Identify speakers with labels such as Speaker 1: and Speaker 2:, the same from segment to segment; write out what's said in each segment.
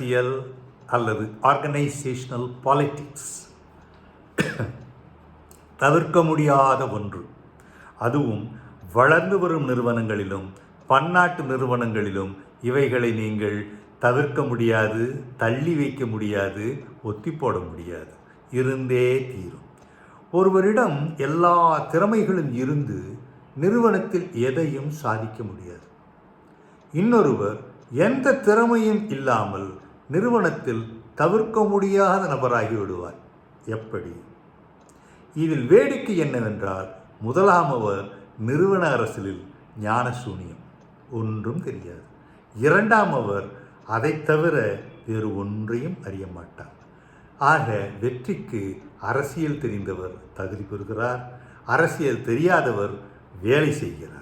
Speaker 1: அரசியல் அல்லது organisational politics தவிர்க்க முடியாத ஒன்று. அதுவும் வளர்ந்து வரும் நிறுவனங்களிலும் பன்னாட்டு நிறுவனங்களிலும் இவைகளை நீங்கள் தவிர்க்க முடியாது தள்ளி வைக்க முடியாது ஒத்தி போட முடியாது. இருந்தே தீரும். ஒருவரிடம் எல்லா திறமைகளும் இருந்து நிறுவனத்தில் எதையும் சாதிக்க முடியாது. இன்னொருவர் எந்த திறமையும் இல்லாமல் நிறுவனத்தில் தவிர்க்க முடியாத நபராகி விடுவார். எப்படி? இதில் வேடிக்கை என்னவென்றால் முதலாம் அவர் நிறுவன அரசியலில் ஞான சூனியம் ஒன்றும் தெரியாது. இரண்டாம் அவர் அதை தவிர வேறு ஒன்றையும் அறிய மாட்டார். ஆக வெற்றிக்கு அரசியல் தெரிந்தவர் தகுதி பெறுகிறார். அரசியல் தெரியாதவர் வேலை செய்கிறார்.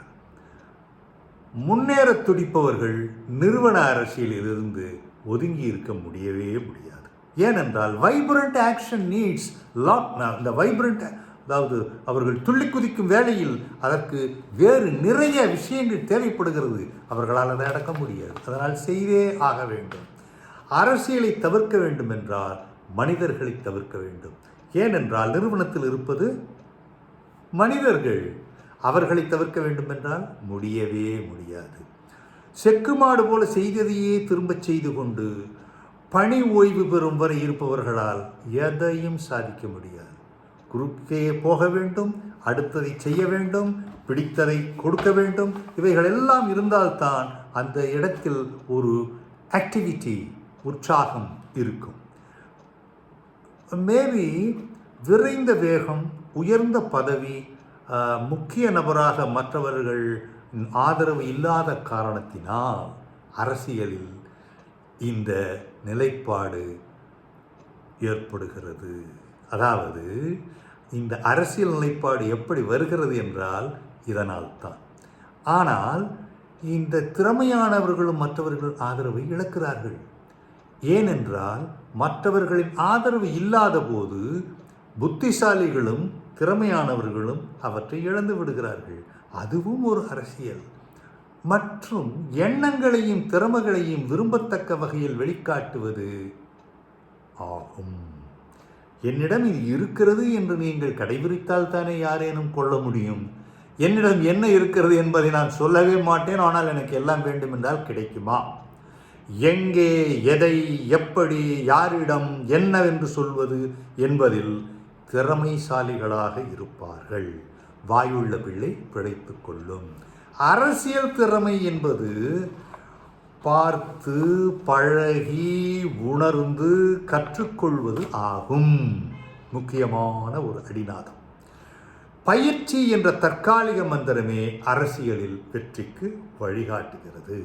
Speaker 1: முன்னேற துடிப்பவர்கள் நிறுவன அரசியலிலிருந்து ஒதுங்கி இருக்க முடியவே முடியாது. ஏனென்றால் வைப்ரண்ட் ஆக்ஷன் நீட்ஸ் லாக் இந்த வைப்ரண்ட் அதாவது அவர்கள் துள்ளி குதிக்கும் வேளையில் அதற்கு வேறு நிறைய விஷயங்கள் தேவைப்படுகிறது. அவர்களால் அதை அடக்க முடியாது. அதனால் செய்தே ஆக வேண்டும். அரசியலை தவிர்க்க வேண்டும் என்றால் மனிதர்களை தவிர்க்க வேண்டும். ஏனென்றால் நிறுவனத்தில் இருப்பது மனிதர்கள். அவர்களை தவிர்க்க வேண்டும் என்றால் முடியவே முடியாது. செக்குமாடு போல செய்ததையே திரும்பச் செய்து கொண்டு பணி ஓய்வு பெறும் வரை இருப்பவர்களால் எதையும் சாதிக்க முடியாது. குறுக்கே போக வேண்டும் அடுத்ததை செய்ய வேண்டும் பிடித்ததை கொடுக்க வேண்டும் இவைகள் எல்லாம் இருந்தால்தான் அந்த இடத்தில் ஒரு ஆக்டிவிட்டி உற்சாகம் இருக்கும். மேபி விரைந்த வேகம் உயர்ந்த பதவி முக்கிய நபராக மற்றவர்கள் ஆதரவு இல்லாத காரணத்தினால் அரசியலில் இந்த நிலைப்பாடு ஏற்படுகிறது. அதாவது இந்த அரசியல் நிலைப்பாடு எப்படி வருகிறது என்றால் இதனால் தான் ஆனால் இந்த திறமையானவர்களும் மற்றவர்கள் ஆதரவை இழக்கிறார்கள். ஏனென்றால் மற்றவர்களின் ஆதரவு இல்லாத போது புத்திசாலிகளும் திறமையானவர்களும் அவற்றை இழந்து விடுகிறார்கள். அதுவும் ஒரு அரசியல். மற்றும் எண்ணங்களையும் திறமைகளையும் விரும்பத்தக்க வகையில் வெளிக்காட்டுவது ஆகும். என்னிடம் இது இருக்கிறது என்று நீங்கள் கடைபிடித்தால் தானே யாரேனும் கொள்ள முடியும். என்னிடம் என்ன இருக்கிறது என்பதை நான் சொல்லவே மாட்டேன். ஆனால் எனக்கு எல்லாம் வேண்டும் என்றால் கிடைக்குமா? எங்கே எதை எப்படி யாரிடம் என்னவென்று சொல்வது என்பதில் திறமைசாலிகளாக இருப்பார்கள். வாயுள்ள பிள்ளை பிழைத்து கொள்ளும். அரசியல் திறமை என்பது பார்த்து பழகி உணர்ந்து கற்றுக்கொள்வது ஆகும். முக்கியமான ஒரு அடிநாதம். பயிற்சி என்ற தற்காலிக மந்திரமே அரசியலில் வெற்றிக்கு வழிகாட்டுகிறது.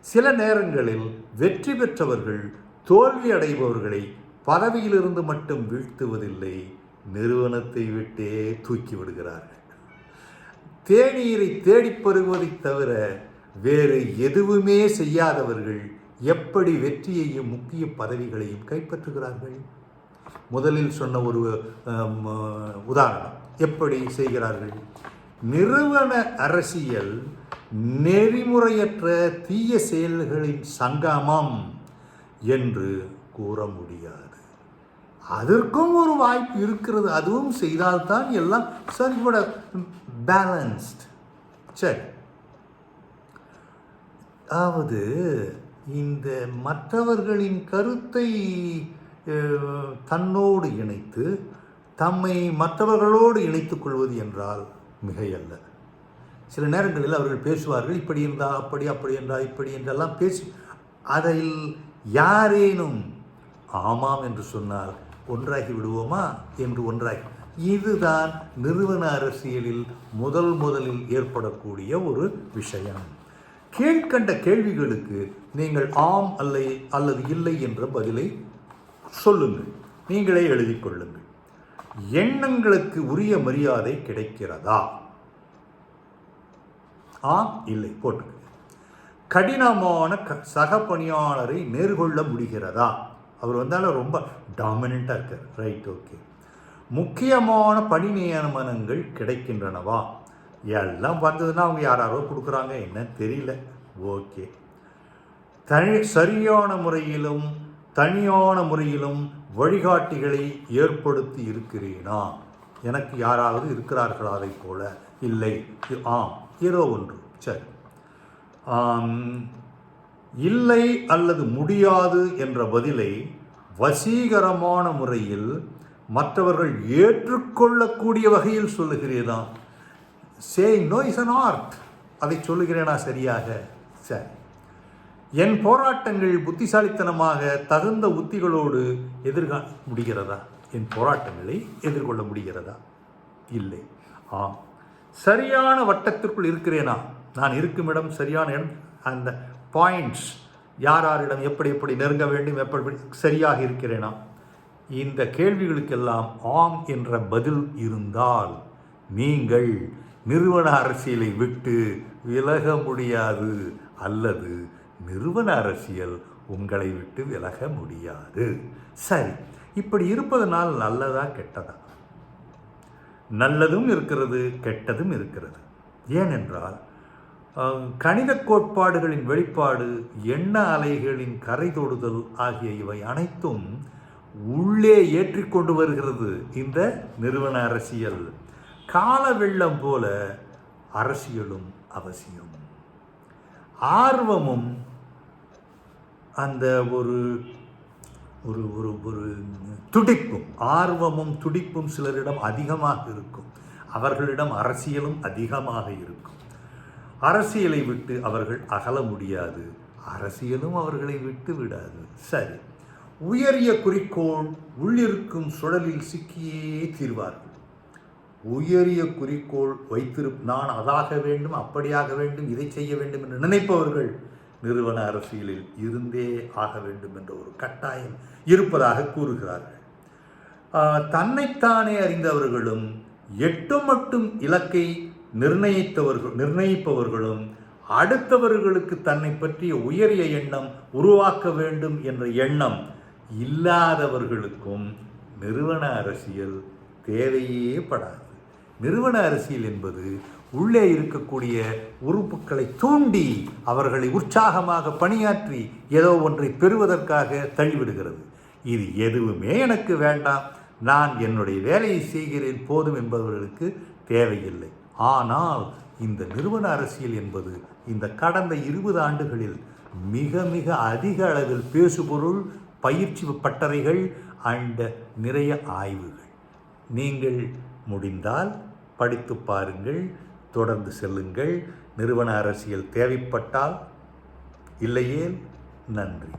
Speaker 1: சில நேரங்களில் வெற்றி பெற்றவர்கள் தோல்வி அடைபவர்களை பதவியிலிருந்து மட்டும் வீழ்த்துவதில்லை. நிறுவனத்தை விட்டே தூக்கி விடுகிறார்கள். தேநீரை தேடிப் பெறுவதைத் தவிர வேறு எதுவுமே செய்யாதவர்கள் எப்படி வெற்றியையும் முக்கிய பதவிகளையும் கைப்பற்றுகிறார்கள்? முதலில் சொன்ன ஒரு உதாரணம் எப்படி செய்கிறார்கள்? நிறுவன அரசியல் நெறிமுறையற்ற தீய செயல்களின் சங்கமம் என்று கூற முடியாது. அதற்கும் ஒரு வாய்ப்பு இருக்கிறது. அதுவும் செய்தால்தான் எல்லாம் சரிபட பேலன்ஸ்ட் சரி. அதாவது இந்த மற்றவர்களின் கருத்தை தன்னோடு இணைத்து தம்மை மற்றவர்களோடு இணைத்துக் கொள்வது என்றால் மிகையல்ல. சில நேரங்களில் அவர்கள் பேசுவார்கள் இப்படி இருந்தால் அப்படி அப்படி என்றால் இப்படி என்றெல்லாம் பேசி அதில் யாரேனும் ஆமாம் என்று சொன்னால் ஒன்றாகி விடுவோமா என்று ஒன்றாகி இதுதான் நிறுவன அரசியலில் முதல் முதலில் ஏற்படக்கூடிய ஒரு விஷயம். கீழ்கண்ட கேள்விகளுக்கு நீங்கள் ஆம் அல்ல அல்லது இல்லை என்ற பதிலை சொல்லுங்கள். நீங்களே எழுதிக்கொள்ளுங்கள் எண்ணங்களுக்கு உரிய மரியாதை கிடைக்கிறதா? ஆம் இல்லை போட்டுங்க கடினமான க சக பணியாளரை நேர்கொள்ள முடிகிறதா? அவர் வந்தாலும் ரொம்ப டாமினண்ட்டாக இருக்கார். ரைட் ஓகே முக்கியமான பணி நியமனங்கள் கிடைக்கின்றனவா? எல்லாம் வந்ததுன்னா அவங்க யாராரோ கொடுக்குறாங்க என்னன்னு தெரியல. ஓகே தனி சரியான முறையிலும் தனியான முறையிலும் வழிகாட்டிகளை ஏற்படுத்தி இருக்கிறீனா? எனக்கு யாராவது இருக்கிறார்களா அதைப் போல? இல்லை. ஆம் ஏதோ ஒன்று. சரி. இல்லை அல்லது முடியாது என்ற பதிலை வசீகரமான முறையில் மற்றவர்கள் ஏற்றுக்கொள்ளக்கூடிய வகையில் சொல்லுகிறேனா saying no is an art அதை சொல்லுகிறேனா சரியாக? சரி. என் போராட்டங்கள் புத்திசாலித்தனமாக தகுந்த உத்திகளோடு எதிர்கா முடிகிறதா? என் போராட்டங்களை எதிர்கொள்ள முடிகிறதா? இல்லை. ஆம். சரியான வட்டத்திற்குள் இருக்கிறேனா? நான் இருக்கும் இடம் சரியான இடம் அந்த பாயிண்ட்ஸ் யார் யாரிடம் எப்படி எப்படி நெருங்க வேண்டும் எப்படி சரியாக இருக்கிறேனா? இந்த கேள்விகளுக்கெல்லாம் ஆம் என்ற பதில் இருந்தால் நீங்கள் நிறுவன அரசியலை விட்டு விலக முடியாது அல்லது நிறுவன அரசியல் உங்களை விட்டு விலக முடியாது. சரி இப்படி இருப்பதனால் நல்லதா கெட்டதா? நல்லதும் இருக்கிறது கெட்டதும் இருக்கிறது. ஏனென்றால் கணித கோட்பாடுகளின் வெளிப்பாடு எண்ண அலைகளின் கரை தொடுதல் ஆகிய இவை அனைத்தும் உள்ளே ஏற்றிக்கொண்டு வருகிறது இந்த நிறுவன அரசியல். கால வெள்ளம் போல அரசியலும் அவசியம். ஆர்வமும் அந்த ஒரு ஒரு ஒரு ஒரு துடிப்பும் ஆர்வமும் துடிப்பும் சிலரிடம் அதிகமாக இருக்கும். அவர்களிடம் அரசியலும் அதிகமாக இருக்கும். அரசியலை விட்டு அவர்கள் அகல முடியாது. அரசியலும் அவர்களை விட்டு விடாது. சரி. உயரிய குறிக்கோள் உள்ளிருக்கும் சுழலில் சிக்கியே தீர்வார்கள். உயரிய குறிக்கோள் வைத்திரு நான் அதாக வேண்டும் அப்படியாக வேண்டும் இதை செய்ய வேண்டும் என்று நினைப்பவர்கள் நிறுவன அரசியலில் இருந்தே ஆக வேண்டும் என்ற ஒரு கட்டாயம் இருப்பதாக கூறுகிறார்கள். தன்னைத்தானே அறிந்தவர்களும் எட்டு மட்டும் இலக்கை நிர்ணயித்தவர்கள் நிர்ணயிப்பவர்களும் அடுத்தவர்களுக்கு தன்னை பற்றிய உயரிய எண்ணம் உருவாக்க வேண்டும் என்ற எண்ணம் இல்லாதவர்களுக்கும் நிறுவன அரசியல் தேவையே படாது. நிறுவன அரசியல் என்பது உள்ளே இருக்கக்கூடிய உறுப்புகளை தூண்டி அவர்களை உற்சாகமாக பணியாற்றி ஏதோ ஒன்றை பெறுவதற்காக தள்ளிவிடுகிறது. இது எதுவுமே எனக்கு வேண்டாம். நான் என்னுடைய வேலையை செய்கிறேன். போதும் என்பவர்களுக்கு தேவையில்லை. ஆனால் இந்த நிறுவன அரசியல் என்பது இந்த கடந்த இருபது ஆண்டுகளில் மிக மிக அதிக அளவில் பேசுபொருள் பயிற்சி பட்டறைகள் அண்ட் நிறைய ஆய்வுகள். நீங்கள் முடிந்தால் படித்து பாருங்கள் தொடர்ந்து செல்லுங்கள். நிறுவன அரசியல் தேவைப்பட்டால். இல்லையேல் நன்றி.